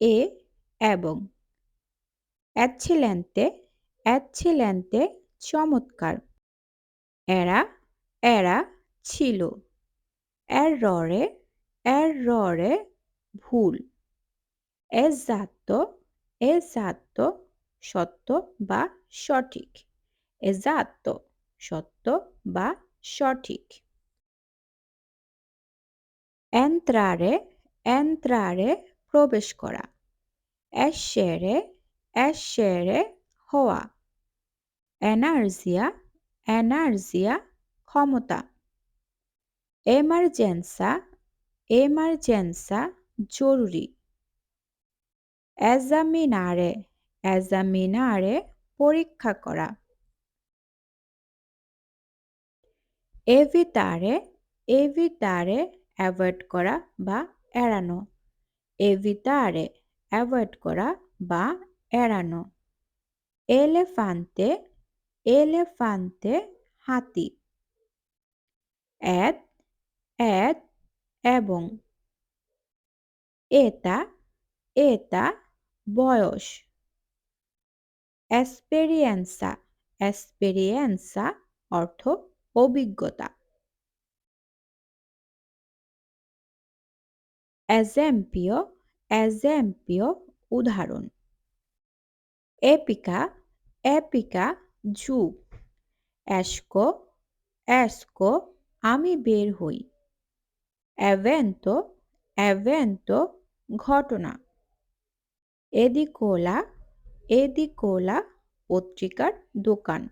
এ এবং এচ্ছেলেন্তে এচ্ছেলেন্তে চমৎকার। এরা এরা ছিল। এররে এররে ভুল। এজাত্ত এজাত্ত সত্য বা সঠিক। এজাত্ত সত্য বা সঠিক। এন্ত্রারে এন্ত্রারে প্রবেশ করা। এসেরে এসেরে হওয়া। এনার্জিয়া এনার্জিয়া ক্ষমতা। এমার্জেন্সা এমার্জেন্সা জরুরি। এজামিনারে এজামিনারে পরীক্ষা করা। এভিতারে এভিতারে অ্যাভয়েড করা বা এড়ানো। এভিতারে অ্যাভয়েড করা বা এড়ানো। এলেফান্তে এলেফান্তে হাতি। এত এত এবং। এটা এটা বয়স। এক্সপেরিয়েন্সা এক্সপেরিয়েন্সা অর্থ অভিজ্ঞতা। এজেম্পিও এজেম্পিও উদাহরণ. এপিকা এপিকা যুগ এসকো এসকো আমি বের হই. অ্যাভেন্তো অ্যাভেন্তো ঘটনা. এদিকোলা এদিকোলা পত্রিকার দোকান.